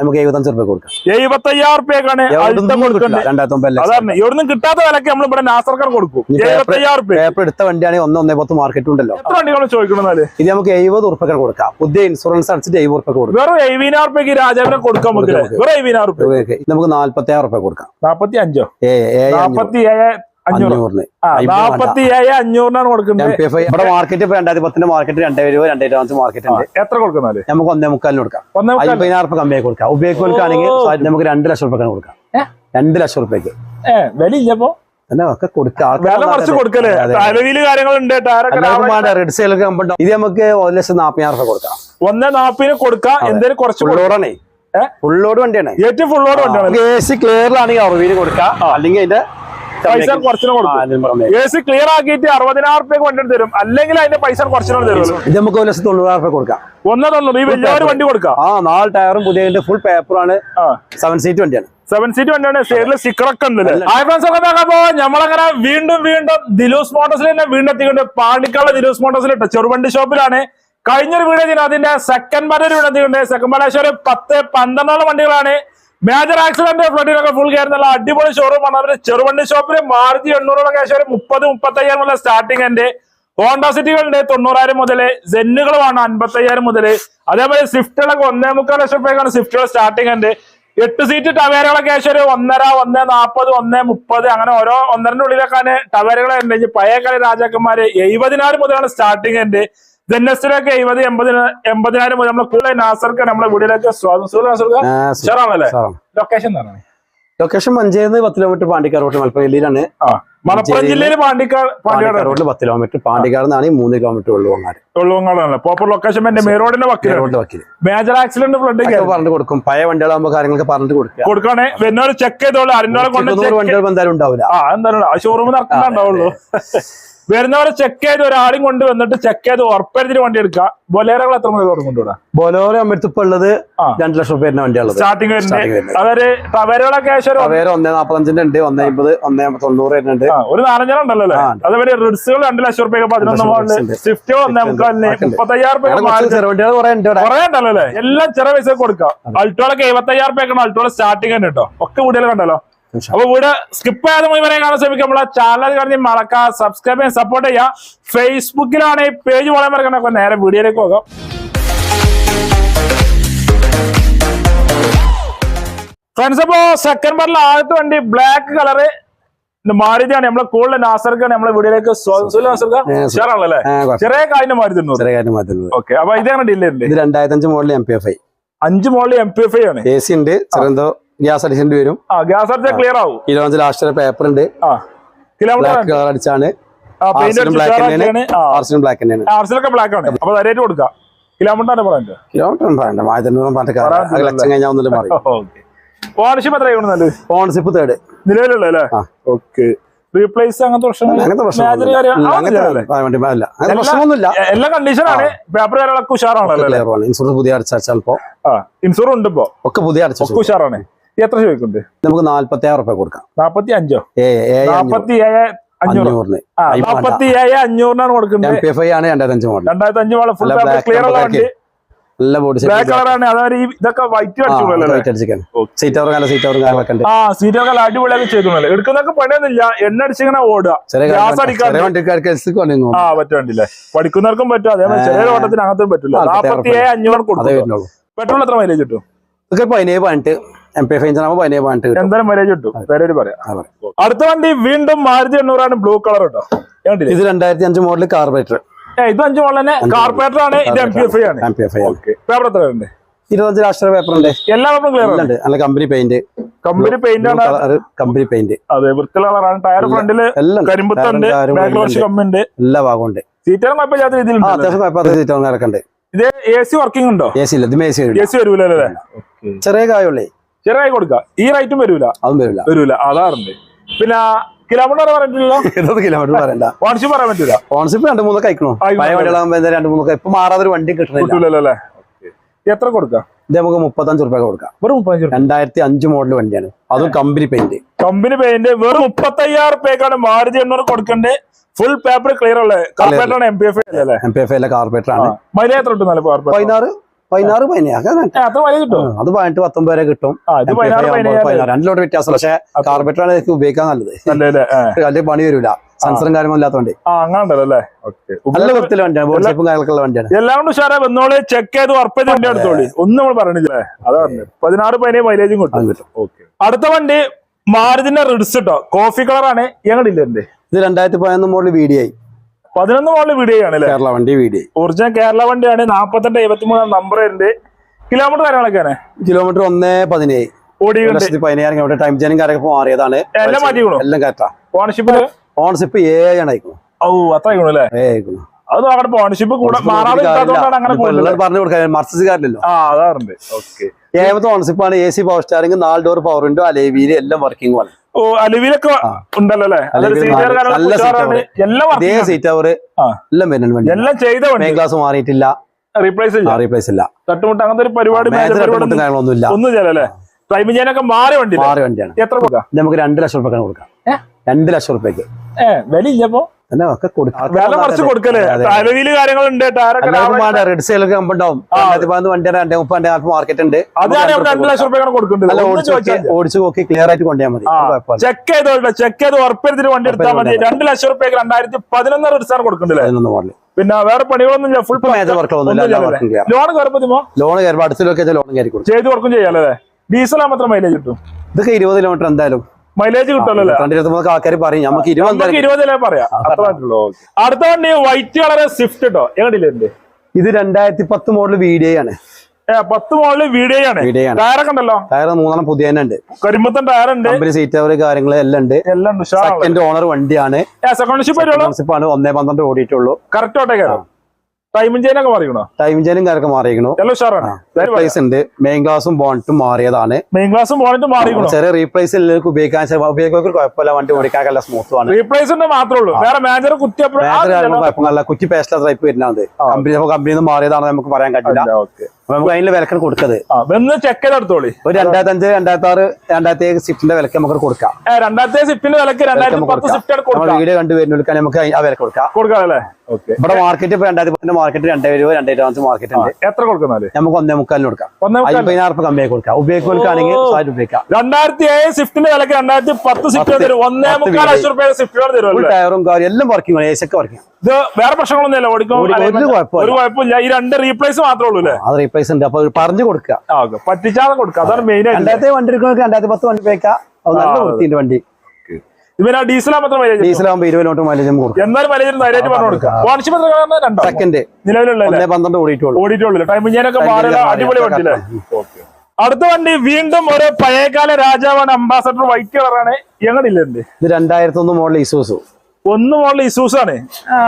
നമുക്ക് എഴുപത്തഞ്ച് റുപ്യ കൊടുക്കാം. എഴുപത്തയ്യായിരം റുപ്യക്കാണ് രണ്ടായിരത്തി ഒമ്പത് ഇവിടുന്ന് കിട്ടാത്ത വിലക്ക് നമ്മൾ ഇവിടെ നാസർക്കാർ കൊടുക്കും. പേപ്പർ- എടുത്ത വണ്ടിയാണെങ്കിൽ ഒന്ന് ഒന്നേ പത്ത് മാർക്കറ്റ് ഉണ്ടല്ലോ. ഇത് നമുക്ക് എഴുപത് ഉറുപ്പ്യ കൊടുക്കാം. പുതിയ ഇൻഷുറൻസ് അടിച്ചിട്ട് എഴുപത് റുപ്യ കൊടുക്കും. വെറും എഴുപതിനായിരം റുപ്യക്ക് രാജാവിനെ കൊടുക്കാൻ പറ്റില്ല? കൊടുക്കാം. വെറും എഴുപതിനായിരം റുപ്യ നമുക്ക് നാല്പത്തി ആറ് റുപ്യ കൊടുക്കാം. നാപ്പത്തി അഞ്ചോ ഏഴ് നാപ്പത്തി ഏഴ് അഞ്ഞൂറിന്. ആ അയ്മ്പത് നാപ്പത്തി ഏഴ് അഞ്ഞൂറിനാണ് കൊടുക്കുന്നത്. പി ഇവിടെ മാർക്കറ്റ് ഇപ്പൊ രണ്ടായിരത്തി പത്തിന്റെ മാർക്കറ്റ് രൂപ രണ്ടേ ഇരുപത്തഞ്ച് മാർക്കറ്റ് ഉണ്ട്. എത്ര കൊടുക്കുന്നാൽ? നമുക്ക് ഒന്നേ മുക്കാലിന് കൊടുക്കാം. കമ്മിയായി ഉപയോഗിക്കുകയാണെങ്കിൽ. നമുക്ക് രണ്ട് ലക്ഷം റുപ്യക്കാണ് കൊടുക്കാം? രണ്ട് ലക്ഷം രൂപയ്ക്ക് ഇത് നമുക്ക് ഒരു ലക്ഷം നാപ്പതിനായിരം റുപ്യ കൊടുക്കാം. ഒന്നേ നാപ്പിന് കൊടുക്കാം. എന്തേലും കുറച്ച്? ഫുള്ളോട് വണ്ടിയാണ്. ഏറ്റവും ഫുള്ളോട് വണ്ടിയാണ്. എ സി ക്ലിയറിലാണെങ്കിൽ അറുപതിന് കൊടുക്കാം. അല്ലെങ്കിൽ അതിന്റെ പൈസ കുറച്ചിന് ആ, കൊടുക്കും എ സി ക്ലിയർ ആക്കിയിട്ട് അറുപതിനായിരം റുപ്യ വണ്ടി തരും. അല്ലെങ്കിൽ അതിന്റെ പൈസ കുറച്ചു തരുള്ളൂ. ഇത് നമുക്ക് ഒരു ലക്ഷത്തി തൊണ്ണൂറായിരം റുപ്യ കൊടുക്കാം. ഒന്നേ തൊണ്ണൂറ് ഈ വലിയൊരു വണ്ടി കൊടുക്കാം. ആ നാല് ടയറും പുതിയ ഫുൾ പേപ്പറാണ് സെവൻ സീറ്റ് വണ്ടിയാണ്. സെവൻ സീറ്റ് വണ്ടിയാണ്. സൈഡിൽ സ്റ്റിക്കറൊക്കെ ഉണ്ട് ഹായ് ഫ്രണ്ട്സ് ഒക്കെ നോക്കുമ്പോ നമ്മളങ്ങനെ വീണ്ടും വീണ്ടും ദിലൂസ് മോട്ടോഴ്സിൽ തന്നെ വീണ്ടും എത്തിക്കൊണ്ട് പാണ്ടിക്കാട് ദിലൂസ് മോട്ടോഴ്സിൽ ഇട്ട ചെറുവണ്ടി ഷോപ്പിലാണ് കഴിഞ്ഞൊരു വീഡിയോ അതിന്റെ സെക്കൻഡ് പാർട്ട് വീഡിയോ എത്തിക്കൊണ്ട് സെക്കൻഡ് പാർട്ട് ഒരു പത്ത് പന്ത്രണ്ടോളം വണ്ടികളാണ്. മേജർ ആക്സിഡന്റ് ഫ്ലഡിലൊക്കെ ഫുൾ കയറുന്നുള്ള അടിപൊളി ഷോറൂമാണ് അവർ ചെറുവണ്ടി ഷോപ്പിൽ മാർജി എണ്ണൂറോളം ക്യാഷ് ഒരു മുപ്പത് മുപ്പത്തയ്യായിരം മുതൽ സ്റ്റാർട്ടിംഗ് ഉണ്ട് ഹോണ്ട സിറ്റികളുണ്ട് തൊണ്ണൂറായിരം മുതൽ ജെന്നുകളുമാണ് അൻപത്തി അയ്യായിരം മുതൽ അതേപോലെ സ്വിഫ്റ്റുകളൊക്കെ ഒന്നേ മുക്കാൽ ലക്ഷം രൂപയ്ക്കാണ് സ്വിഫ്റ്റുകൾ സ്റ്റാർട്ടിംഗ് ഉണ്ട് എട്ട് സീറ്റ് ടവേരകളൊക്കെ ക്യാഷ് ഒരു ഒന്നര ഒന്ന് നാൽപ്പത് ഒന്ന് മുപ്പത്. അങ്ങനെ ഓരോ ഒന്നരന്റെ ഉള്ളിലൊക്കെ ടവേരകളെ ഉണ്ടെങ്കിൽ ഇനി പഴയ കളി രാജാക്കന്മാര് എഴുപതിനായിരം മുതലാണ് സ്റ്റാർട്ടിംഗ് ഉണ്ട് ജെന്നസിലൊക്കെ എഴുപത് എൺപതിന എൺപതിനായിരം മുതൽ നമ്മളെ കൂടുതൽ നാസർക്ക് നമ്മുടെ വീടിലേക്ക് ഉഷാറാണല്ലേ ലൊക്കേഷൻ എന്താണ് ലൊക്കേഷൻ മഞ്ചേന്ന് പത്ത് കിലോമീറ്റർ പാണ്ടിക്കാർ റോഡ് മലപ്പുറം ജില്ലയിലാണ്. മലപ്പുറം ജില്ലയിൽ പാണ്ടിക്കാട് പാണ്ടിക്കാട് റോഡിൽ പത്ത് കിലോമീറ്റർ പാണ്ടിക്കാട് നിന്നാണ് മൂന്ന് കിലോമീറ്റർ ഉള്ളു അങ്ങാട് ഉള്ളവങ്ങളാണല്ലോ പ്രോപ്പർ ലൊക്കേഷൻ എന്റെ മെയിൻ റോഡിന്റെ വക്കിലാണ് റോഡിൽ വക്കീൽ. മേജർ ആക്സിഡന്റ് ഫ്ലഡ് പറഞ്ഞു കൊടുക്കും. പഴയ വണ്ടികളാകുമ്പോൾ കാര്യങ്ങളൊക്കെ പറഞ്ഞു കൊടുക്കുക. കൊടുക്കാണേ എന്നോട് ചെക്ക് ചെയ്തോളൂ. അരിഞ്ഞോളെ കൊണ്ട് വണ്ടികൾ എന്തായാലും ഉണ്ടാവില്ല. ആ എന്തായാലും ഷോറൂമിൽ നടക്കുന്നുണ്ടാവുള്ളൂ വരുന്നവരെ ചെക്ക് ചെയ്ത് ഒരാളും കൊണ്ട് വന്നിട്ട് ചെക്ക് ചെയ്ത് ഉറപ്പെടുത്തിട്ട് വണ്ടി എടുക്കുക ബൊലേറകൾ എത്ര മണി കൊണ്ടുവിടാം ബോലോറോ ഇപ്പൊ ഉള്ളത്. രണ്ട് ലക്ഷം രൂപ വണ്ടിയാണ് വരുന്നത്. വരുന്നത്. അതൊരു ടവേരകളെ ക്യാഷ് ഒരു വേറെ ഒന്നേ നാപ്പത്തഞ്ചിന്റെ ഉണ്ട് ഒന്നേ അമ്പത് ഒന്നേ തൊണ്ണൂറ് വരുന്നുണ്ട്. ഒരു നാലഞ്ചര ഉണ്ടല്ലോ. അതേപോലെ റിഡ്സുകൾ രണ്ട് ലക്ഷം റുപ്യ പതിനൊന്ന് മോളിൽ ഉണ്ട്. സ്വിഫ്റ്റുകൾ ഒന്നേ മുക്കാലിന് ഉണ്ട്. മുപ്പത്തയ്യായിരം ഉണ്ട് ഉണ്ടല്ലോ എല്ലാം ചെറിയ പൈസ കൊടുക്കാം. അൾട്ടോളൊക്കെ എഴുപത്തയ്യായിരം റുപ്യ അൾട്ടോളെ സ്റ്റാർട്ടിങ് തന്നെ കേട്ടോ. ഒക്കെ കൂടുതൽ കണ്ടല്ലോ. അപ്പൊ വീട് സ്കിപ്പ് ചെയ്യാതെ മുഴുവൻ കാണാൻ ശ്രമിക്കുക. നമ്മളെ ചാനൽ കാണി മറക്കാം സബ്സ്ക്രൈബ് ചെയ്യാൻ സപ്പോർട്ട് ചെയ്യാം ഫേസ്ബുക്കിലാണ് ഈ പേജ് വളരെ മറക്കണം നേരെ വീഡിയോയിലേക്ക് പോകാം. ഫ്രണ്ട്സ് അപ്പോ സെക്കൻഡ് പാർട്ടിൽ ആദ്യത്തെ വണ്ടി ബ്ലാക്ക് കളറ് മാരുതിയാണ് നമ്മളെ കൂടുതൽ നാസർക്കാണ് നമ്മളെ വീഡിയോയിലേക്ക് സ്വാഗതം. ചെറിയ കാര്യം മാരുതി ചെറിയ കാര്യം മാറ്റുന്നത് ഓക്കെ അപ്പൊ ഇതാണ് ഡീലർ ഉണ്ട് ഇത് രണ്ടായിരത്തി അഞ്ച് model M P F I അഞ്ച് model M P F I ആണ്. എ സി ഉണ്ട് ചെറുതോ ഗ്യാസ് അടിച്ചേണ്ടി വരും. ആ ഗ്യാസ് അടിച്ചാൽ ക്ലിയർ ആവും. ഇരുപത്തഞ്ച് ലാസ്റ്റ് പേപ്പർ ഉണ്ട്. ആ കിലോമീറ്റർ ബ്ലാക്ക് കളർ അടിച്ചാണ്. ഓണർഷിപ്പ് തേർഡ് നിലവിലുള്ള റീപ്ലേസ് അങ്ങനത്തെ പ്രശ്നമൊന്നുമില്ല. എല്ലാ- കണ്ടീഷനാണ് പേപ്പർ കാര്യങ്ങളൊക്കെ ഉഷാറാണല്ലോ ഇൻഷുറൻസ് പുതിയ അടച്ചാൽ ഉണ്ട് ഇപ്പൊ. ഒക്കെ പുതിയ അടച്ചു ഉഷാറാണ്. എത്ര ചോദിക്കുന്നുണ്ട്? നമുക്ക് നാല്പത്തി ആറ് റുപ്യ കൊടുക്കാം. നാപ്പത്തി അഞ്ചോ നാപ്പത്തി ഏഴ് അഞ്ഞൂറ്. അഞ്ഞൂറിന്. നാപ്പത്തി ഏഴ് അഞ്ഞൂറിനാണ് എം കൊടുക്കുന്നത് പി ആണ് രണ്ടായിരത്തി അഞ്ച് മോഡൽ രണ്ടായിരത്തി അഞ്ച് മോളെ ഫുൾ നല്ല ക്ലിയർ ഉള്ള number വണ്ടി. നല്ല ബോഡി ബ്ലാക്ക് കളറാണ് അതായത് ഇതൊക്കെ വൈറ്റ് സീറ്റ് സീറ്റ് ആ അടിപൊളിയൊക്കെ ചെയ്തോളൂ എടുക്കുന്നൊക്കെ പണിയൊന്നുമില്ല. എണ്ണ അടിച്ചിങ്ങനെ ഓടുക. ആ പറ്റുണ്ടില്ലേ പഠിക്കുന്നവർക്കും പറ്റും. അതേപോലെ ചെറിയ ഓട്ടത്തിന് അങ്ങനത്തെ പറ്റില്ല നാപ്പത്തി ആറ് നാപ്പത്തി ഏഴ് അഞ്ഞൂറ് കൊടുക്കും പെട്രോൾ എത്ര മൈലേജ് കിട്ടും? ഇതൊക്കെ പതിനേഴ് പതിനെട്ട്. എം പി എഫ് എഞ്ചിനാകുമ്പോൾ പതിനേഴ് പതിനെട്ട് കിട്ടും. എന്തായാലും മൈലേജ് കിട്ടും. പേര് പറയാം. അടുത്ത വണ്ടി വീണ്ടും മാരുതി എണ്ണൂറാണ് ബ്ലൂ കളർ കേട്ടോ ഇത് രണ്ടായിരത്തി അഞ്ച് മോഡൽ കാർബറേറ്റർ ഇത് അഞ്ച് മോഡൽ തന്നെ. കാർപ്പറേറ്റർ ആണ്. ഇത് എം പി എഫ് ആണ്. M P F I paper എത്ര ഉണ്ട് ഇരുപത്തഞ്ച് രാഷ്ട്രീയ പേപ്പർ ഉണ്ട്. എല്ലാ പേപ്പറും ക്ലിയർ ഉണ്ട്. നല്ല കമ്പനി പെയിന്റ് കമ്പനി പെയിന്റ് ആണ്. കമ്പനി പെയിന്റ് അതെ വൃത്തിയുള്ള കളറാണ് ടയർ ഫ്രണ്ടിൽ. കരിമ്പത്തുണ്ട് കുറച്ച് എല്ലാം ഭാഗവും ഉണ്ട്. സീറ്റാണ് കുഴപ്പമില്ലാത്ത രീതിയിൽ അത്യാവശ്യം കുഴപ്പമില്ലാത്ത സീറ്റാണ് നടക്കുന്നുണ്ട് ഇത് എ സി വർക്കിംഗ് ഉണ്ടോ? എ സി ഇല്ല ഇതും ഇത് സി എ സി വരൂലല്ലേ ചെറിയ കായുള്ളേ ചെറിയ കൊടുക്ക ഈ റൈറ്റും വരൂല. അതും വരില്ല വരൂല. അതാറുണ്ട് പിന്നെ കിലോമീറ്റർ പറഞ്ഞിട്ടില്ലല്ലോ ഇരുപത് കിലോമീറ്റർ പറയണ്ട. ഓൺഷിപ്പ് പറയാൻ പറ്റൂല. ഓൺഷിപ്പ് രണ്ട് മൂന്നൊക്കെ. പഴയ രണ്ട് മൂന്നൊക്കെ. ഇപ്പൊ മാറാതെ ഒരു വണ്ടി കിട്ടണില്ല. അല്ലേ? എത്ര കൊടുക്കാം? ഇത് നമുക്ക് മുപ്പത്തഞ്ച് റുപ്യ കൊടുക്കാം. വെറും മുപ്പത്തഞ്ച് രണ്ടായിരത്തി അഞ്ച് മോഡൽ വണ്ടിയാണ്. അതും കമ്പനി പെയിന്റ് കമ്പനി പെയിന്റ് വെറും മുപ്പത്തയ്യായിരം റുപ്യക്കാണ് മാരുതി എണ്ണൂറ് കൊടുക്കണ്ടേ. ഫുൾ പേപ്പർ ക്ലിയർ ഉള്ളത് കാർപ്പറേറ്റർ ആണ് M P F M P F ആണ്. മൈലേജ് എത്ര കിട്ടും നല്ല പതിനാറ്? പതിനാറ് കിട്ടും. അത് പതിനെട്ട് പത്തൊമ്പത് വരെ കിട്ടും. പതിനേഴ്. രണ്ടിലോട്ട് വ്യത്യാസം പക്ഷെ കാർബറ്ററാണ് എനിക്ക് ഉപയോഗിക്കാൻ നല്ലത്. വലിയ പണി വരില്ല സെൻസറും കാര്യങ്ങളും ഉണ്ടല്ലോ നല്ല വൃത്തിയുള്ള വണ്ടിയാണ്. ബോഡി ഷേപ്പും കാര്യങ്ങളൊക്കെ വണ്ടിയാണ്. എല്ലാം കൊണ്ട് ഉഷാറെ. വന്നോളി ചെക്ക് ചെയ്ത് ഉറപ്പ് ചെയ്ത് വണ്ടി എടുത്തോളി. ഒന്നും നമ്മൾ പറഞ്ഞില്ലേ അതാ പറഞ്ഞു. പതിനാറ് പതിനേഴ് മൈലേജും കിട്ടും. കിട്ടും. അടുത്ത വണ്ടി മാരുതിന്റെ റിഡ്സ് കേട്ടോ കോഫി കളറാണ്. ആണ് എന്റെ ഇത് രണ്ടായിരത്തി പതിനൊന്ന് മോഡൽ വീഡിയോ ഐ പതിനൊന്ന് മോളിൽ വീഡിയോ ആണ് അല്ലേ കേരള വണ്ടി വീഡിയോ ഒറിജിനൽ കേരള വണ്ടിയാണ്. നാപ്പത്തെട്ട് എഴുപത്തി മൂന്നാം നമ്പർ ഉണ്ട് കിലോമീറ്റർ കാര്യങ്ങളൊക്കെയാണ് കിലോമീറ്റർ ഒന്ന് പതിനേഴ്. പതിനായിരം കിലോമീറ്റർ ടൈം ജനം കാര്യമൊക്കെ മാറിയതാണ്. എല്ലാം മാറ്റിക്കണോ? എല്ലാം കയറ്റാ ഓണർഷിപ്പ് ഓൺസിപ്പ് ഏഴാണ് ഓ അത്ര ആയിക്കണു അല്ലേ അയക്കണം അത് നോക്കട്ടെ ഓണർഷിപ്പ് കൂടെ പറഞ്ഞു കൊടുക്കാൻ മർസസ് കാരില്ലല്ലോ ആ അതാറുണ്ട് ഓക്കെ ഏഴാമത്തെ ഓൺസിപ്പ് ആണ് എ സി പവർ സ്റ്റാറിംഗ് നാല് ഡോർ പവർ വിൻഡോ അലേവിയിൽ എല്ലാം വർക്കിംഗ് ആണ് ഓ അലുവിലൊക്കെ ഉണ്ടല്ലോ അല്ലേ നല്ല സീറ്റ് അവർ എല്ലാം വരുന്നുണ്ട് എല്ലാം ചെയ്ത മെയിൻ ക്ലാസ് മാറിയിട്ടില്ല. റീപ്ലേസ് ഇല്ല. റീപ്ലേസ് ഇല്ല. തട്ടുമുട്ട് അങ്ങനത്തെ ഒരു പരിപാടി ഒന്നും ചെയ്യാനൊക്കെ മാറി വണ്ടി മാറി വണ്ടിയാണ്. എത്ര നമുക്ക് രണ്ട് ലക്ഷം റുപ്യക്കാണ് കൊടുക്കാം? രണ്ട് ലക്ഷം റുപ്യക്ക് ഏഹ് വില ഇല്ലപ്പോ തന്നെ ഒക്കെ കൊടുക്കാം റെഡ് കമ്പുണ്ടാവും വണ്ടിയാണ് മാർക്കറ്റ് ഉണ്ട്. ഓടിച്ച് നോക്കി ക്ലിയർ ആയിട്ട് കൊണ്ടുപോയാൽ മതി. ചെക്ക് ചെയ്തോട്ടെ ചെക്ക് ചെയ്ത് ഉറപ്പെടുത്തിട്ട് വണ്ടി എടുത്താൽ മതി. രണ്ട് ലക്ഷം റുപ്യക്ക് രണ്ടായിരത്തി പതിനൊന്ന് റിട്ടാണ് കൊടുക്കണ്ടല്ലേ പതിനൊന്ന് മോഡൽ പിന്നെ വേറെ പണികളൊന്നും ഇല്ല ഫുൾ ലോൺ കയറുമ്പോ ലോൺ അടുത്തിലൊക്കെ ലോൺ കയറി കൊടുക്കും. ചെയ്യാം ചെയ്യാലേ ഡീസൽ മാത്രം മൈലേജ് കിട്ടും. ഇതൊക്കെ ഇരുപത് കിലോമീറ്റർ എന്തായാലും. മൈലേജ് കിട്ടുമല്ലോ ആൾക്കാർ പറയും. നമുക്ക് ഇരുപത് ഇരുപതിലേ പറയാം. അത്ര അടുത്ത വണ്ടി വൈറ്റ് കളർ സ്വിഫ്റ്റ് കേട്ടോ എങ്ങനെയില്ലേ എന്റെ ഇത് രണ്ടായിരത്തി പത്ത് മോഡൽ വീഡിയോ ആണ്. പത്ത് മോളിൽ വീഡിയോ ആണ്. ടയറൊക്കെ ഉണ്ടല്ലോ. ടയർ മൂന്നെണ്ണം പുതിയ ഉണ്ട്. കരിമ്പത്തൻ ടയർ ഉണ്ട്. കമ്പനി സീറ്റ് അവർ കാര്യങ്ങൾ എല്ലാം ഉണ്ട്. എല്ലാം സെക്കൻഡ് ഓണർ വണ്ടിയാണ്. സെക്കൻഡ് ഷിപ്പ് ആണ്. ഒന്നേ പന്ത്രണ്ട് ഓടിയിട്ടുള്ളൂ. കറക്റ്റ് ഓട്ടേ കയറും ടൈമും ചെയ്യാനൊക്കെ മാറിക്കണോ? ടൈം ജനും കാര്യമൊക്കെ മാറിയിരിക്കണു. എല്ലാം ഉഷാറാണ് റീപ്ലേസ് ഉണ്ട്. മെയിൻ ഗ്ലാസും ബോണ്ടും മാറിയതാണ്. മെയിൻ ഗ്ലാസും ബോണ്ടും മാറിക്കണോ? ചെറിയ റീപ്ലേസ് എല്ലാവർക്കും ഉപയോഗിക്കാൻ ഉപയോഗിക്കാൻ കുഴപ്പമില്ല. വണ്ടി ഓടിക്കാൻ നല്ല ആണ്. റീപ്ലേസ് മാത്രമേ ഉള്ളൂ. വേറെ മേജർ കുഴപ്പമില്ല. കുറ്റി പേസ്റ്റ് ടൈപ്പ് വരുന്നത്. കമ്പനി കമ്പനിയിൽ നിന്ന് മാറിയതാണെന്ന് നമുക്ക് പറയാൻ പറ്റില്ല നമുക്ക് അതിന്റെ വിലക്കാണ് കൊടുക്കത് ചെക്ക് എടുത്തോളി. ഒരു രണ്ടായിരത്തി അഞ്ച് രണ്ടായിരത്തി ആറ് രണ്ടായിരത്തി ഏഴ് സ്വിഫ്റ്റിന്റെ വിലക്ക് നമുക്ക് കൊടുക്കാം. രണ്ടായിരത്തി സ്വിഫ്റ്റിന്റെ വിലക്ക് രണ്ടായിരത്തി വീഡിയോ കണ്ടു വരുന്ന നമുക്ക് ആ വില കൊടുക്കാം. കൊടുക്കാം അല്ലേ? ഇവിടെ മാർക്കറ്റ് ഇപ്പൊ രണ്ടായിരത്തി പത്തിന്റെ മാർക്കറ്റ് രണ്ടായിരം രൂപ രണ്ടേ അഞ്ച് മാർക്കറ്റ് ഉണ്ട് എത്ര കൊടുക്കുന്നാൽ നമുക്ക് ഒന്നേ മുക്കാലിന് കൊടുക്കാം. അയ്യായിരം റുപ്യ കമ്മിയായി കൊടുക്കാം. ഉപയോഗിക്കുകയാണെങ്കിൽ സാറ്റ് ഉപയോഗിക്കാം. രണ്ടായിരത്തി ഏഴ് സ്വിഫ്റ്റിന്റെ വിലക്ക് രണ്ടായിരത്തി പത്ത് സ്വിഫ്റ്റ് ഒന്നേ മുക്കാൽ ലക്ഷം റുപ്യ സ്വിഫ്റ്റ് തരും ടയറും കാര്യം എല്ലാം വർക്കിംഗ് ഒക്കെ വർക്കിംഗ് ഇത് വേറെ പ്രശ്നങ്ങളൊന്നും ഇല്ല ഓടിക്കും ഒരു- കുഴപ്പമില്ല. ഈ രണ്ട് റീപ്ലേസ് മാത്രമേ ഉള്ളൂ അല്ലേ? അത് റീപ്ലേസ് ഉണ്ട്. അപ്പൊ പറഞ്ഞു കൊടുക്കുക. പറ്റിച്ചാതെ കൊടുക്കുക. അതാണ് മെയിൻ ആയിട്ട് രണ്ടായിരത്തി വണ്ടി എടുക്കുന്നവർക്ക് രണ്ടായിരത്തി പത്ത് വണ്ടി നല്ല വൃത്തിന്റെ വണ്ടി. അടുത്ത വണ്ടി വീണ്ടും ഒരു പഴയകാല രാജാവാണ് അംബാസഡർ വൈറ്റ് കളറാണ് എങ്ങനെയില്ല ഇത്? രണ്ടായിരത്തി ഒന്ന് മോഡൽ ഇസൂസു ഒന്ന് മോളിൽ ഇസൂസ് ആണ് ആ.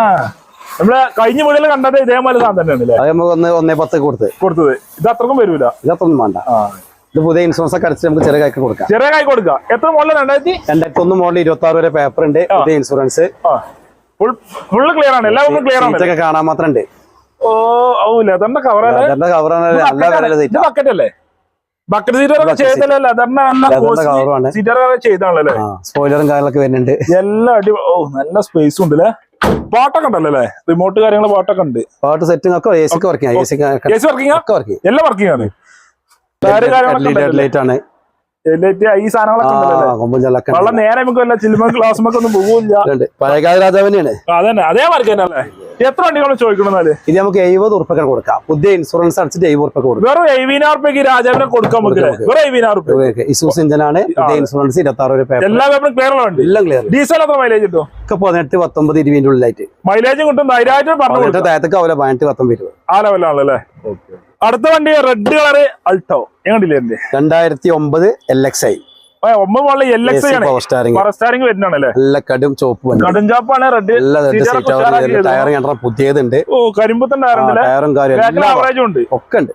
നമ്മൾ കഴിഞ്ഞ വീടിൽ കണ്ടത് ഇതേമാതിരി സാധനം തന്നെയാണ് അല്ലേ അത് നമുക്ക് ഒന്ന് ഒന്നേ പത്ത് കൊടുത്ത്. കൊടുത്തത്. ഇത് അത്രക്കും വരൂല. ഇതൊന്നും വേണ്ട. ഇത് പുതിയ ഇൻഷുറൻസ് ഒക്കെ അടിച്ച് നമുക്ക് ചെറിയ കായ്ക്ക് കൊടുക്കാം. ചെറിയ കൈ കൊടുക്കാം. എത്ര മോളിൽ രണ്ടായിരത്തി? രണ്ടായിരത്തി ഒന്ന് മോഡൽ ഇരുപത്തി ആറ് വരെ പേപ്പർ ഉണ്ട് പുതിയ ഇൻഷുറൻസ് ഫുള്ള് ക്ലിയർ ആണ്. എല്ലാവർക്കും ക്ലിയർ ആണ്. കാണാൻ മാത്രം ഉണ്ട്. ഓ ഓ ലെതറിന്റെ കവറാണ് അതിന്റെ കവറാണ് നല്ല വില സീറ്റ് ബക്കറ്റ് അല്ലേ? ബക്കറ്റ് ചെയ്തല്ലേ ചെയ്താണല്ലേ സ്പോയിലറും കാര്യങ്ങളൊക്കെ വരുന്നുണ്ട്. എല്ലാം അടി ഓ നല്ല സ്പേസ് ഉണ്ട് അല്ലേ പാട്ടൊക്കെ ഉണ്ടല്ലോ അല്ലേ? റിമോട്ട് കാര്യങ്ങൾ പാട്ടൊക്കെ ഉണ്ട്. പാട്ട് സെറ്റിംഗ് ഒക്കെ എ സിക്ക് വർക്കിംഗ് എ വർക്കിംഗ് എല്ലാം വർക്കിംഗ് ആണ്. ലൈറ്റ് ആണ്. ഈ സാധനങ്ങളൊക്കെ വെള്ളം നേരെ നമുക്ക് വല്ല ചില്ലുമ ഗ്ലാസ്മൊക്കെ ഒന്നും പോകില്ല പഴയകാല രാജാവിനെയാണ്. അതന്നെ അതേ മാർക്ക് തന്നെ അല്ലേ എത്ര വണ്ടികൾ ചോദിക്കണമെന്നാൽ ഇത് നമുക്ക് എഴുപത് ഉറുപ്പൊക്കെ കൊടുക്കാം. പുതിയ ഇൻഷുറൻസ് അടിച്ചിട്ട് എഴുപത് ഉറുപ്പൊക്കെ കൊടുക്കും. വെറും എഴുപതിനായിരം റുപ്യക്ക് രാജാവിനെ കൊടുക്കാൻ പറ്റില്ല? വെറും എഴുപതിനായിരം ഇസൂസ് ഇഞ്ചിനാണ് പുതിയ ഇൻഷുറൻസ് ഇരുപത്തി ആറ് രൂപ പേപ്പർ എല്ലാ പേപ്പറും ക്ലിയർ ഉണ്ട് എല്ലാം ക്ലിയർ ഡീസൽ എത്ര മൈലേജ് കിട്ടും? ഒക്കെ പതിനെട്ട് പത്തൊമ്പത് ഇരുപതിന്റെ ഉള്ളിലായിട്ട്. മൈലേജും കിട്ടും ധൈര്യമായിട്ട് പറഞ്ഞു കൊടുക്കാം. താഴത്തേക്ക് അവലെ പതിനെട്ട് പത്തൊമ്പത് ഇരുപത്. ആ ലെവലാണല്ലേ അടുത്ത വണ്ടി റെഡ് കളർ അൾട്ടോ എങ്ങനെ രണ്ടായിരത്തി ഒമ്പത് എൽ എക്സ് ഐ ഒമ്പത് മോളിൽ എൽ എക്സ് ആണ്. പവർ സ്റ്റാറിംഗ് പവർ സ്റ്റാറിംഗ് വരുന്നതാണല്ലേ? നല്ല കടും ചോപ്പ് റെഡ് ടയർ കണ്ട? പുതിയതുണ്ട്. ഓ ടയറും ഉണ്ട്. ഒക്കെ ഉണ്ട്.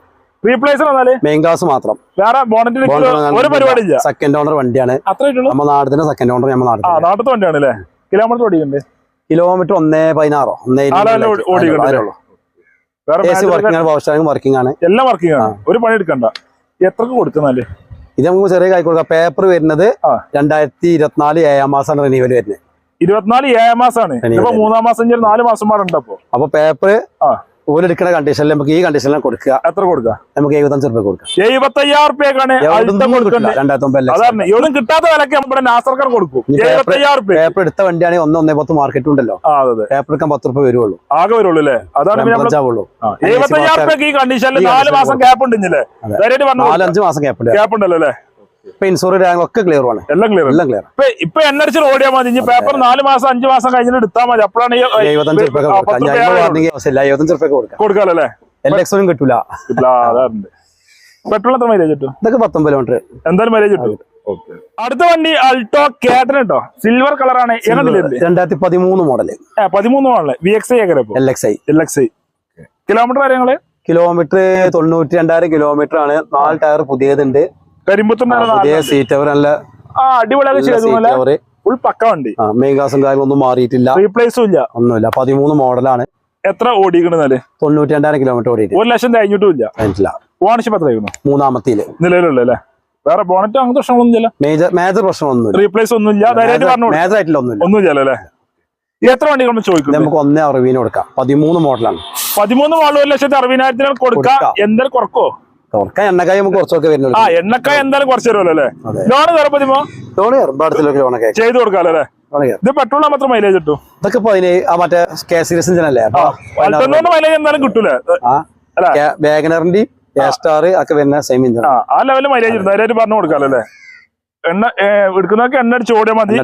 റീപ്ലേസർ എന്നാൽ? മെയിൻ മാത്രം. വേറെ ബോണറ്റിൽ ഒരു പരിപാടി സെക്കൻഡ് ഓണർ വണ്ടിയാണ്. നാടിന്റെ സെക്കൻഡ് ഓണർ നാട്ടിൽ വണ്ടിയാണ് അല്ലേ? കിലോമീറ്റർ ഓടിക്കുന്നുണ്ട്. കിലോമീറ്റർ ഒന്നേ പതിനാറോ? ഒന്നേ ആ level ഓടി- വേറെ എ സി magic വർക്കിംഗ് ആണ് വർക്കിംഗ് ആണ്. എല്ലാം വർക്കിംഗ് ആണ്. ഒരു പണി എടുക്കണ്ട. എത്രക്ക് കൊടുക്കുന്നാൽ? ഇത് നമുക്ക് ചെറിയ കായ് കൊടുക്കാം. പേപ്പർ വരുന്നത്. രണ്ടായിരത്തി ഇരുപത്തിനാല് ഏഴാം മാസമാണ് റിനീവൽ വരുന്നത്. ഇരുപത്തിനാല് ഏഴാം മാസമാണ്. മൂന്നാം മാസം നാല് മാസം അപ്പൊ. അപ്പൊ പേപ്പർ ഓലെടുക്കുന്ന കണ്ടീഷനിൽ നമുക്ക് ഈ കണ്ടീഷനിൽ കൊടുക്കുക. എത്ര കൊടുക്കുക? നമുക്ക് എഴുപത്തഞ്ച് റുപ്യ കൊടുക്കാം. എഴുപത്തയ്യായിരം റുപ്യക്കാണ് രണ്ടായിരത്തി ഒമ്പത് കിട്ടാത്ത വിലക്ക് നമ്മുടെ നാസർക്കാർ കൊടുക്കും. പേപ്പർ എടുത്ത വണ്ടിയാണെങ്കിൽ ഒന്ന് ഒന്നേ പത്ത് മാർക്കറ്റ് ഉണ്ടല്ലോ. പേപ്പർ എടുക്കാൻ പത്ത് റുപ്യ വരുള്ളൂ ആകെ വരുള്ളൂ അല്ലേ? അതാണ് എഴുപത്തയ്യായിരം റുപ്യക്ക് ഈ കണ്ടീഷനിൽ നാല് മാസം ഗ്യാപ്പ് പറഞ്ഞു നാലഞ്ച് മാസം ഗ്യാപ്പ് ഗ്യാപ്പ് ഉണ്ടല്ലോ അല്ലേ? ഒക്കെ ക്ലിയർ ആണ്. എല്ലാം ക്ലിയർ എല്ലാം ക്ലിയർ ഇപ്പൊ ഇപ്പൊ എണ്ണടിച്ച് ഓടിയാൽ മതി. ഇനി പേപ്പർ നാല് മാസം അഞ്ചു മാസം കഴിഞ്ഞിട്ട് എടുത്താൽ മതി. അപ്പോഴാണ് എഴുപത്തഞ്ച് റുപ്യ എഴുപത്തഞ്ച് റുപ്യ കൊടുക്കാം. കിട്ടൂല. പെട്രോൾ എത്ര മൈലേജ് കിട്ടും? ഇതൊക്കെ പത്തൊമ്പത് കിലോമീറ്റർ എന്തായാലും മൈലേജ് കിട്ടും. അടുത്ത വണ്ടി അൾട്ടോ കേട്ടൻ കേട്ടോ സിൽവർ കളറാണ് രണ്ടായിരത്തി പതിമൂന്ന് മോഡൽ പതിമൂന്ന് മോഡൽ വി എക്സ് ഐ ഒക്കെ ഇപ്പൊ? L X I L X I kilometre കാര്യങ്ങൾ? കിലോമീറ്റർ തൊണ്ണൂറ്റി രണ്ടായിരം കിലോമീറ്റർ ആണ്. നാല് ടയർ പുതിയതുണ്ട്. പുതിയ സീറ്റ് അവർ നല്ല ആ അടിപൊളിയൊക്കെ ചെയ്തു സീറ്റ് ഫുൾ പക്ക വണ്ടി. മെയിൻ കാര്യങ്ങളൊന്നും മാറിയിട്ടില്ല. റീപ്ലേസും ഇല്ല. ഒന്നുമില്ല. പതിമൂന്ന് മോഡലാണ്. എത്ര ഓടിക്കണെന്നാൽ തൊണ്ണൂറ്റി രണ്ടായിരം കിലോമീറ്റർ ഒരു ലക്ഷം കഴിഞ്ഞിട്ടില്ല ഓണർഷിപ്പ് മൂന്നാമത്തിൽ. നിലവിലുള്ള വേറെ ബോണറ്റ് അങ്ങനത്തെ മേജർ മേജർ റീപ്ലേസ് മേജർ ആയിട്ടില്ല ഒന്നുമില്ല ഒന്നും ഇല്ല. അല്ലേ? എത്ര വണ്ടി നമ്മൾ നമുക്ക് ഒന്നേ അറുപതിന് കൊടുക്കാം. പതിമൂന്ന് മോഡലാണ്. പതിമൂന്ന് വാളും ഒരു ലക്ഷത്തി അറുപതിനായിരത്തിനാണ് കൊടുക്കാം. എന്തായാലും കുറക്കോ? എണ്ണക്കായി നമുക്ക് കുറച്ചൊക്കെ വരുന്നുള്ളൂ. ആ എണ്ണക്കായ എന്തായാലും കുറച്ച് തരുമല്ലോ അല്ലേ. ലോണ് കയറപ്പതിമോ ലോണ് അടുത്തിലൊക്കെ ലോണൊക്കെ ചെയ്ത് കൊടുക്കാലോ അല്ലേ? ഇത് പെട്രോൾ മാത്രം മൈലേജ് കിട്ടും. ഇതൊക്കെ ഇപ്പൊ അതിന് ആ മറ്റേ കെ സീരീസ് അല്ലേ മൈലേജ് എന്തായാലും കിട്ടൂലേ. വാഗനറിന്റെയും സ്റ്റാർ ഒക്കെ വരുന്ന സെയിം ഇഞ്ചൻ ആ ആ ലെവലിൽ മൈലേജ് കിട്ടും. പറഞ്ഞു കൊടുക്കാലോ അല്ലേ? എണ്ണ എടുക്കുന്നൊക്കെ എണ്ണ അടിച്ച് ഓടിയാൽ മതി.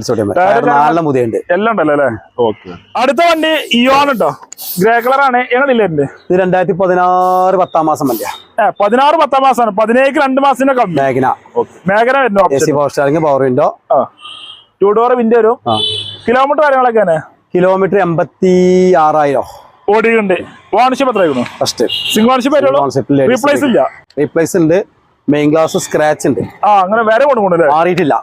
നാലെണ്ണം പുതിയുണ്ട് എല്ലാം ഉണ്ടല്ലോ അല്ലേ? ഓക്കെ. അടുത്ത വണ്ടി ഇയോൺ കേട്ടോ ഗ്രേ കളർ ആണ്. എങ്ങനെ എന്റെ ഇത് രണ്ടായിരത്തി പതിനാറ് പത്താം മാസം വണ്ടിയാ. ഏ പതിനാറ് പത്താം മാസമാണ് പതിനേഴ് രണ്ട് മാസത്തിന്റെ കമ്മി മാഗിന മേഖല വരുന്നു power window two door window വരും. കിലോമീറ്റർ കാര്യങ്ങളൊക്കെയാണ് കിലോമീറ്റർ എൺപത്തി ആറായിരം ഓടിയുണ്ട് ഓണർഷിപ്പ് എത്ര ആയിരുന്നു ഫസ്റ്റ് സിംഗിൾ ഓണർഷിപ്പ് റീപ്ലേസ് ഇല്ല? റീപ്ലേസ് ഉണ്ട്. മെയിൻ ഗ്ലാസ് സ്ക്രാച്ച് ഉണ്ട്. ആ അങ്ങനെ വേറെ കൊണ്ടുപോകണല്ലേ മാറിയിട്ടില്ല.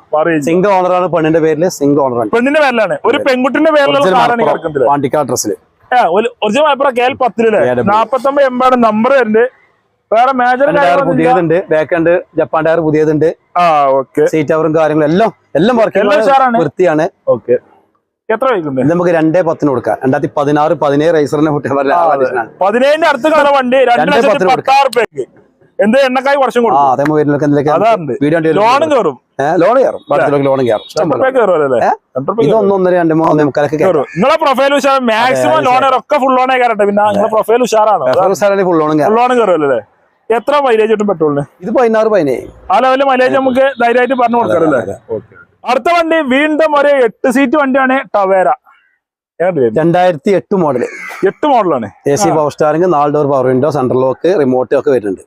സിംഗിൾ ഓണറാണ് പെണ്ണിന്റെ പേരിൽ സിംഗിൾ ഓണറാണ് പെണ്ണിന്റെ പേരിലാണ്. ഒരു പെൺകുട്ടിന്റെ പേരിലുള്ള പാണ്ടിക്കാട് ഡ്രസ്സിൽ ഒറിജിനൽ മലപ്പുറം കെ എൽ പത്തിലല്ലേ എൺപതാണ് നമ്പർ വരുന്നുണ്ട്. വേറെ മേജർ ടയർ പുതിയതുണ്ട് ബാക്ക് ഉണ്ട് ജപ്പാൻ ടയർ പുതിയതുണ്ട്. ആ ഓക്കെ സീറ്റ് അവറും കാര്യങ്ങളും എല്ലാം എല്ലാം. വർക്ക് വൃത്തിയാണ്. ഓക്കെ എത്ര വൈകുന്നത് നമുക്ക് രണ്ടേ പത്തിന് കൊടുക്കാം. രണ്ടായിരത്തി പതിനാറ് പതിനേഴ് റൈസറിനെ പതിനേഴിന്റെ അടുത്ത് കാണുന്ന വണ്ടി രണ്ട് പത്തിന് കൊടുക്കാം. എന്ത് എണ്ണക്കായി വർഷം കൊടുക്കും? അതേ ലോണും കയറും. ലോൺ കയറും. ലോണും കയറും. രണ്ടു മൂന്ന് മുക്കാലൊക്കെ കയറും. കയറും. നിങ്ങളെ പ്രൊഫൈൽ ഉഷാർ മാക്സിമം ലോണർ ഒക്കെ ഫുൾ ലോണേ കയറട്ടെ. പിന്നെ നിങ്ങളെ പ്രൊഫൈൽ ഉഷാറാണ്? ഫുൾ ലോണും കയറും. ഫുൾ ലോൺ കയറുമല്ലേ എത്ര മൈലേജ് കിട്ടും പെട്രോളിന് ഇത് പതിനാറ് പതിനേഴ്. ആ ലെവലിൽ മൈലേജ് നമുക്ക് ധൈര്യമായിട്ട് പറഞ്ഞു കൊടുക്കാറല്ലേ? അടുത്ത വണ്ടി വീണ്ടും ഒരു എട്ട് സീറ്റ് വണ്ടിയാണ് ടവേര? രണ്ടായിരത്തി എട്ട് മോഡൽ എട്ട് മോഡലാണ് എ സി പവർ സ്റ്റാറിംഗ് നാല് door power window central lock remote ഒക്കെ വരുന്നുണ്ട്.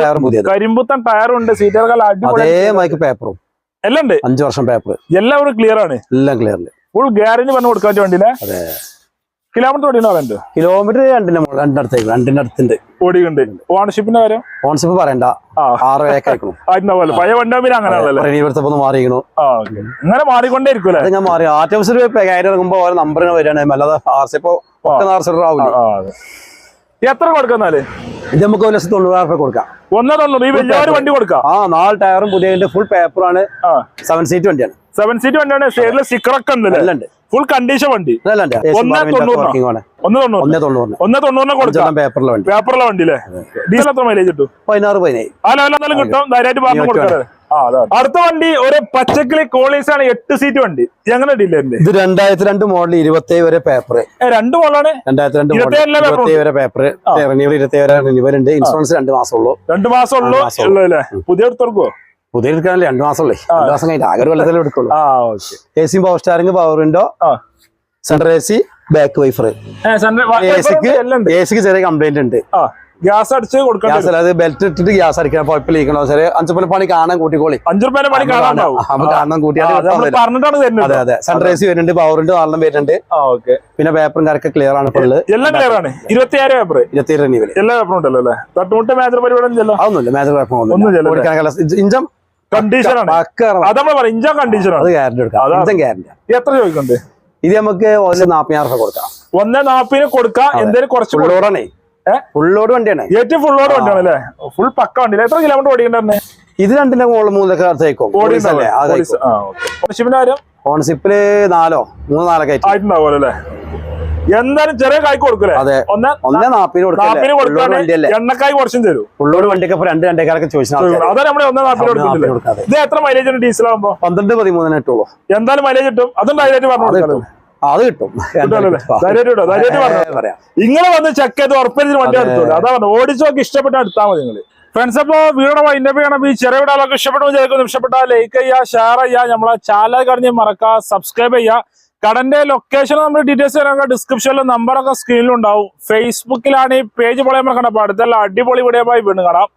ടയർ പുതിയത്. കരിമ്പുത്തൻ ടയറും ഉണ്ട്. സീറ്റൊക്കെ മൈക്ക് പേപ്പറും എല്ലാം ഉണ്ട്. അഞ്ചു വർഷം പേപ്പർ എല്ലാം ക്ലിയർ ആണ്. എല്ലാം ക്ലിയർ ഫുൾ ഗ്യാരണ്ടി പറഞ്ഞു കൊടുക്കാൻ വേണ്ടി അതെ. കിലോമീറ്റർ ഓടിയുണ്ടോ അവന്റെ കിലോമീറ്റർ രണ്ടിന്റെ രണ്ടിനടുത്തേക്ക് രണ്ടിന്റെ അടുത്തുണ്ട്. ഓടിയുണ്ട് ഓണർഷിപ്പിന്റെ കാര്യം? ഓണർഷിപ്പ് പറയണ്ട. ആറ് ആയിട്ടുണ്ടാവുമല്ലോ പഴയ വണ്ടി ഒന്ന് മാറിയിരിക്കണു ഇങ്ങനെ മാറിക്കൊണ്ടേ ഇരിക്കൂലേ ഞാൻ മാറി. ആറ്റംസിൽ കയറി ഇറങ്ങുമ്പോ ഓരോ നമ്പറിന് വരികയാണ്. അല്ലാതെ ആർസി ഇപ്പൊ ഒക്കെ ആർസി ആവില്ല ആ അതെ. എത്ര കൊടുക്കുന്നാൽ ഇത് നമുക്ക് ഒരു ലക്ഷത്തി തൊണ്ണൂറായിരം രൂപ കൊടുക്കാം. ഒന്നേ തൊണ്ണൂറ്. ഈ വലിയൊരു വണ്ടി കൊടുക്കാം. ആ നാല് ടയറും പുതിയ ഫുൾ പേപ്പറാണ് സെവൻ സീറ്റ് വണ്ടിയാണ്. സെവൻ സീറ്റ് വണ്ടിയാണ്. സൈഡിൽ സ്റ്റിക്കറൊക്കെ ഉണ്ട്. ഫുൾ കണ്ടീഷൻ വണ്ടി. ഒന്നേ തൊണ്ണൂറിനോ? വർക്കിംഗ് ആണ്. ഒന്ന് തൊണ്ണൂറിന്. ഒന്ന് തൊണ്ണൂറിനെ. കൊടുക്കാം. പേപ്പറിലെ വണ്ടി. വണ്ടി അല്ലേ ഡീസൽ എത്ര മൈലേജ് കിട്ടും? പതിനാറ് പതിനേഴ്. ആ കിട്ടും. ധൈര്യമായിട്ട് പറഞ്ഞു കൊടുക്കാറ് ആ അതാണ് അടുത്ത വണ്ടി ഒരു പച്ചക്കിളി കോളീസ് ആണ് എട്ട് സീറ്റ് വണ്ടി. എങ്ങനെ ഡീലറിന്റെ ഇത് രണ്ടായിരത്തി രണ്ട് മോഡൽ ഇരുപത്തി വരെ പേപ്പർ രണ്ട് മോഡലാണ് രണ്ടായിരത്തി രണ്ട് ഇരുപത്തി വരെ പേപ്പർ ഇരുപത്തി വരെ റിന്യൂവൽ ഉണ്ട്. ഇൻഷുറൻസ് രണ്ട് മാസം ഉള്ളൂ രണ്ട് മാസം ഉള്ളു മാസം. ഉള്ളല്ലേ പുതിയ എടുത്തോർക്കോ പുതിയ എടുക്കാനല്ലേ രണ്ടു മാസം ഉള്ളേ രണ്ട് മാസം കഴിഞ്ഞിട്ട് ആകെ ഒരു കൊല്ലത്തിലേ എടുക്കുള്ളൂ ആ okay. A C power steering power window central A C back wiper A സിക്ക് ചെറിയ കംപ്ലൈന്റ് ഉണ്ട്. ഗ്യാസ് അടിച്ച് കൊടുക്കാൻ ഗ്യാസ് ബെൽറ്റ് ഇട്ടിട്ട് ഗ്യാസ് അടിക്കണം പൈപ്പ് ലീക്കണോ ചെറിയ അഞ്ചു പണി പണി കാണാൻ കൂട്ടിക്കോളി. അഞ്ചു പണി കാണാൻ തരുന്നത് അതെ അതെ സെൻട്രൽ എ സി വരുന്നുണ്ട് പവർ വിൻഡോ നാലെണ്ണം വരുന്നുണ്ട്. പിന്നെ പേപ്പറും കാര്യമൊക്കെ ക്ലിയർ ആണ് ഫുള്ള് എല്ലാം ക്ലിയർ ആണ്. ഇരുപത്തിയാറ് പേപ്പർ ഇരുപത്തിയേഴ് എല്ലാ പേപ്പറും ഉണ്ടല്ലോ അല്ലേ? തട്ടുമുട്ട മേജർ പരിപാടി ഒന്നുമില്ലല്ലോ അതൊന്നുമില്ല മേജർ ഒന്നും കുഴപ്പമൊന്നുമില്ല ഇഞ്ചം? ഇറങ്ങും. അത് നമ്മൾ പറയാം ഇഞ്ച കണ്ടീഷൻ അത് ഗ്യാരണ്ടി എടുക്കാം. അതാ. ഇഞ്ചം ഗ്യാരണ്ടി എത്ര ചോദിക്കുന്നുണ്ട്? ഇത് നമുക്ക് ഒരു നാപ്പതിനായിരം രൂപ കൊടുക്കാം. ഒന്നേ നാപ്പിന് കൊടുക്കാം എന്തേലും കുറച്ച്? ഫുൾ ലോഡ് വണ്ടിയാണ്. ഏറ്റവും ഫുള്ളോട് വണ്ടിയാണ് അല്ലേ ഫുൾ പക്ക വണ്ടി എത്ര കിലോമീറ്റർ ഓടിക്കണ്ടേ ഇത് രണ്ടിന്റെ മുകളിൽ മൂന്നൊക്കെ ഓടിയിട്ടുണ്ടാവും. ഓണർഷിപ്പിന്റെ കാര്യം ഓൺഷിപ്പിൽ നാലോ? മൂന്ന് നാലൊക്കെ ആയിട്ട്. ആയിട്ടുണ്ടാവുമല്ലോ അല്ലേ? എന്തായാലും ചെറിയ കായ്ക്ക് കൊടുക്കൂലേ? ഒന്ന് ഒന്നേ നാപ്പിന് കൊടുക്കാണ് എണ്ണക്കായ് കുറച്ചും തരും. ഉള്ളോട് വണ്ടിക്ക് ഇപ്പൊ രണ്ട് രണ്ടേക്കാരൊക്കെ ചോദിച്ചാൽ അതാ നമ്മളെ ഒന്നേ നാപ്പിന് കൊടുക്കുന്നില്ല ഇത് എത്ര മൈലേജ് ഉണ്ട് ഡീസൽ ആകുമ്പോ പന്ത്രണ്ട് പതിമൂന്നിന് കിട്ടുള്ളൂ. എന്തായാലും മൈലേജ് കിട്ടും. അതും ധൈര്യമായിട്ട് പറഞ്ഞു അത് കിട്ടും. ഇങ്ങനെ വന്ന് ചെക്ക് ചെയ്ത് ഉറപ്പിച്ച് വണ്ടി എടുത്തോളൂ അതാ പറഞ്ഞു ഓടിച്ചു നോക്കി ഇഷ്ടപ്പെട്ട എടുത്താൽ മതി നിങ്ങൾ. ഫ്രണ്ട്സ് അപ്പോ വീടോ വൈൻഡ് അപ്പ് ചെയ്യണം ഈ ചെറിയ വീടുകളൊക്കെ ഇഷ്ടപ്പെട്ടു വിചാരിക്കുന്നു. ഇഷ്ടപ്പെട്ടാൽ ലൈക്ക് ചെയ്യുക ഷെയർ ചെയ്യുക. നമ്മളെ ചാനൽ കറിഞ്ഞ് മറക്കുക സബ്സ്ക്രൈബ് ചെയ്യുക. കടന്റെ ലൊക്കേഷൻ നമ്മൾ ഡീറ്റെയിൽസ് തരാം. ഡിസ്ക്രിപ്ഷനിൽ നമ്പറൊക്കെ സ്ക്രീനിലുണ്ടാവും ഫേസ്ബുക്കിലാണ് ഈ പേജ് പൊളിയാൻ കണ്ടപ്പോൾ അടുത്തുള്ള അടിപൊളി വീഡിയോ വീണ്ടും കാണാം.